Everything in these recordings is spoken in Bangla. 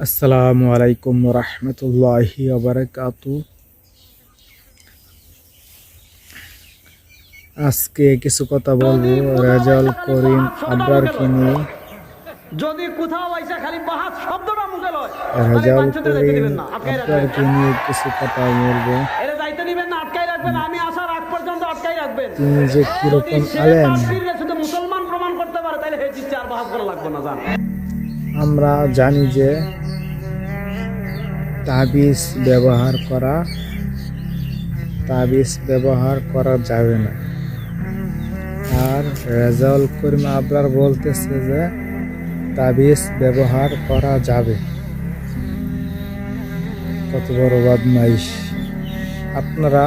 আসসালামু আলাইকুম রহমতুল্লাহি আবরকাতু আজকে কিছু কথা বলব রেজাল করিম আবরারকে নিয়ে। যদি কোথাও আইসা খালি বাহাত শব্দটা মুখে লয় রেজাল করিম আবরারকে নিয়ে কিছু কথা বলব। এরে যাইতে দিবেন না আটকাই রাখবেন আমি আসার আগ পর্যন্ত আটকাই রাখবেন। তিনি যে যদি কীরকম আলেম। শুধু মুসলমান প্রমাণ করতে পারে তাহলে হে আর বাহাত করা লাগবে না জান। আমরা জানি যে তাবিজ ব্যবহার করা, তাবিজ ব্যবহার করা যাবে না। আর রেজাউল করিম আবরার বলতেছে যে, তাবিজ ব্যবহার করা যাবে। কত বড় বদমাইশ। আপনারা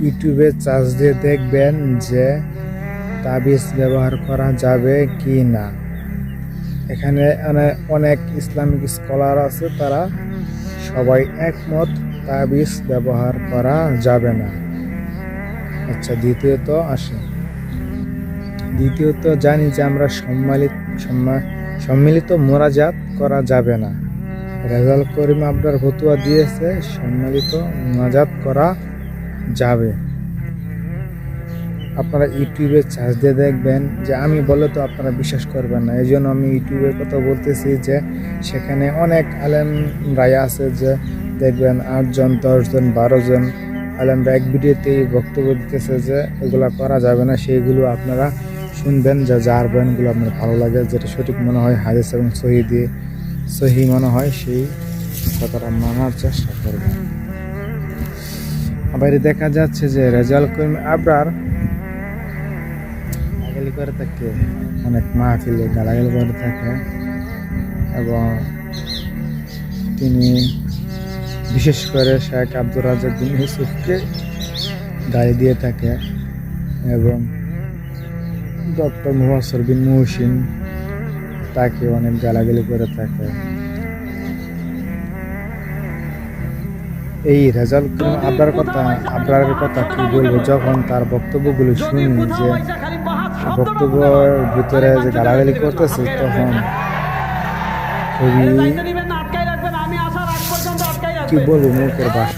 ইউটিউবে চার্জ দিয়ে দেখবেন যে, তাবিজ ব্যবহার করা যাবে কি না। এখানে অনেক ইসলামিক স্কলার আছে, তারা সবাই একমত, তাবিজ ব্যবহার করা যাবে না। আচ্ছা দ্বিতীয়ত আসে দ্বিতীয়ত জানি যে আমরা সম্মিলিত, সম্মা- সম্মিলিত মোরাজাত করা যাবে না। রেজাল করিম আপনার ভতুয়া দিয়েছে, সম্মিলিত মোনাজাত করা যাবে। আপনারা ইউটিউবে চার্জ দিয়ে দেখবেন যে আমি বলে তো আপনারা বিশ্বাস করবেন না। এই জন্য আমি ইউটিউবের কথা বলতেছি যে সেখানে অনেক আলেম রায় আছে যে দেখবেন আটজন দশজন বারো জন আলেমরা এক ভিডিওতেই বক্তব্য দিতেছে যে এগুলো করা যাবে না সেইগুলো আপনারা শুনবেন যা যার বয়ানগুলো আপনার ভালো লাগে যেটা সঠিক মনে হয় হাদিস এবং সহি দিয়ে সহি মনে হয় সেই কথাটা মানার চেষ্টা করবেন। আবার দেখা যাচ্ছে যে রেজাল করিম আবরার গালাগালি করে থাকে, অনেক মাহফিলে গালাগালি করে থাকে এবং তিনি বিশেষ করে শেখ আব্দুর রাজাক বিন ইউসুফকে গালি দিয়ে থাকে এবং ডক্টর মুহাসর বিন মুহসিন তাকে অনেক গালাগালি করে থাকে। এই রেজাল্ট আবরার কথা আবরারের কথা কি বলব? যখন তার বক্তব্যগুলো শুনি যে বক্তব্যের ভিতরে যে গালাগালি করতেছে তখন খুবই কি বলব মুখের নাই।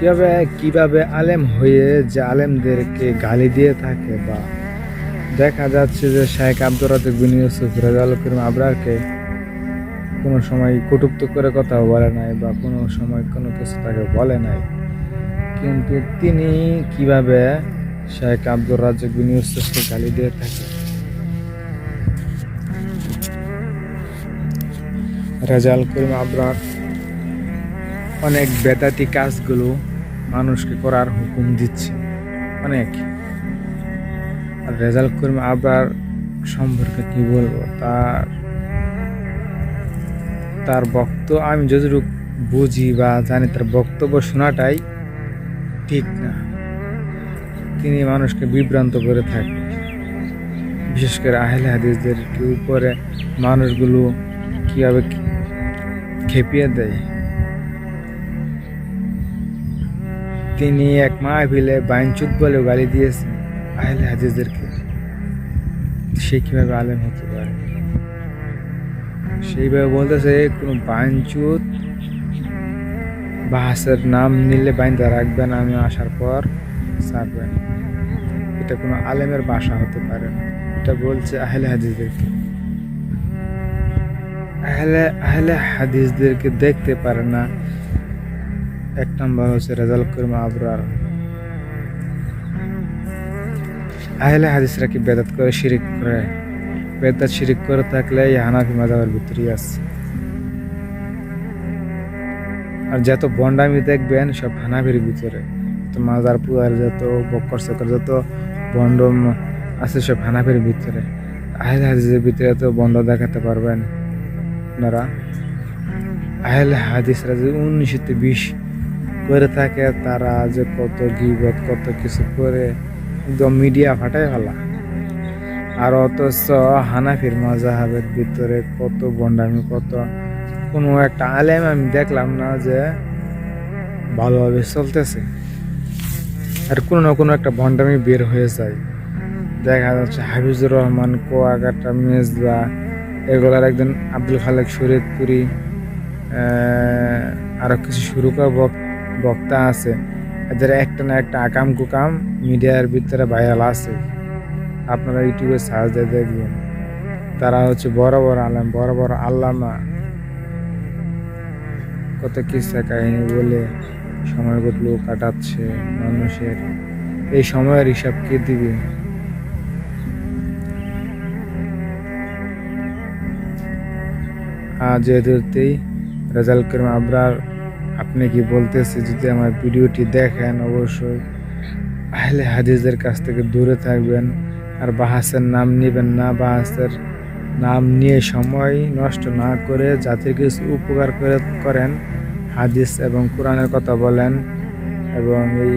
কীভাবে কীভাবে আলেম হয়ে যে আলেমদেরকে গালি দিয়ে থাকে বা দেখা যাচ্ছে যে শেখ আব্দুর রাজাক বিন ইউসুফ করিম আবরারকে কোনো সময় কটুক্ত করে কথা বলে নাই বা কোনো সময় কোনো কিছু তাকে বলে নাই কিন্তু তিনি কীভাবে শেখ আব্দুর রাজাক বিন গালি দিয়ে থাকে। রাজাল করিম আবরার অনেক বেদাতি কাজগুলো মানুষকে করার হুকুম দিচ্ছে। অনেক। আর রেজাল্ট করিম আবরার সম্পর্কে কি বলব? তার তার বক্তব্য আমি যতটুকু বুঝি বা জানি, তার বক্তব্য শোনাটাই ঠিক না। তিনি মানুষকে বিভ্রান্ত করে থাকে বিশেষ করে আহলে হাদিসদের উপরে মানুষগুলো কীভাবে খেপিয়ে দেয়? তিনি এক মাহফিলে বাইনচুত বলে গালি দিয়েছেন আহলে হাদিসদেরকে। সে কীভাবে আলেম হতে পারে? সেইভাবে বলতেছে, কোনো বাইনচুত বাহাসের নাম নিলে বাইন্দা রাখবেন আমি আসার পর। ছাড়বেন এটা কোনো আলেমের বাসা হতে পারে না। এটা বলছে আহলে হাদিসদেরকে। আহলে আহলে হাদিসদেরকে দেখতে পারে না। এক নম্বর হচ্ছে রেজাল করিম আবরার। আহলে হাদিসরা কি বেদাত করে, শিরিক করে? বেদাত, শিরিক করে থাকলে এই হানাফি মাজাবের ভিতরেই আছে। আর যত বন্ডামি দেখবেন, সব হানাফির ভিতরে। মাজার পুয়ার যত, বক্কর সকর যত বন্ড আছে সব হানাফির ভিতরে। আহলে হাদিসের ভিতরে তো বন্ড দেখাতে পারবেন আপনারা। আহলে হাদিসরা যে উনিশশো বিশ করে থাকে, তারা যে কত গিবত, কত কিছু করে একদম মিডিয়া ফাটাই ফেলা। আর অথচ হানাফির মাজাহাবের ভিতরে কত বন্ডামি, কত কোনো একটা আলেম আমি দেখলাম না যে ভালোভাবে চলতেছে। আর কোনো না কোনো একটা ভণ্ডামি বের হয়ে যায়। দেখা যাচ্ছে হাফিজুর রহমান, কোয়াকাটা, মেজদা, এগুলার একজন আব্দুল খালেক, শরীয়তপুরি আরও কিছু শুরু করা বক- বক্তা আছে। এদের একটা না একটা আকাম কুকাম মিডিয়ার ভিতরে ভাইরাল আছে। আপনারা ইউটিউবে সার্চ দিয়ে দেখবেন। তারা হচ্ছে বড় বড় আলেম, বড় বড় আল্লামা। কত কিসা কাহিনী বলে। সময়গুলো কাটাচ্ছে মানুষের। এই সময়ের হিসাব কে দিবে? আজ এদেরতেই রেজাল করিম আবরার, আপনি কি বলতেছে যদি আমার ভিডিওটি দেখেন, অবশ্যই আহলে হাদিসদের কাছ থেকে দূরে থাকবেন আর বাহাসের নাম নেবেন না। বাহাসের নাম নিয়ে সময় নষ্ট না করে যাতে কিছু উপকার করে করেন হাদিস এবং কোরআনের কথা বলেন এবং এই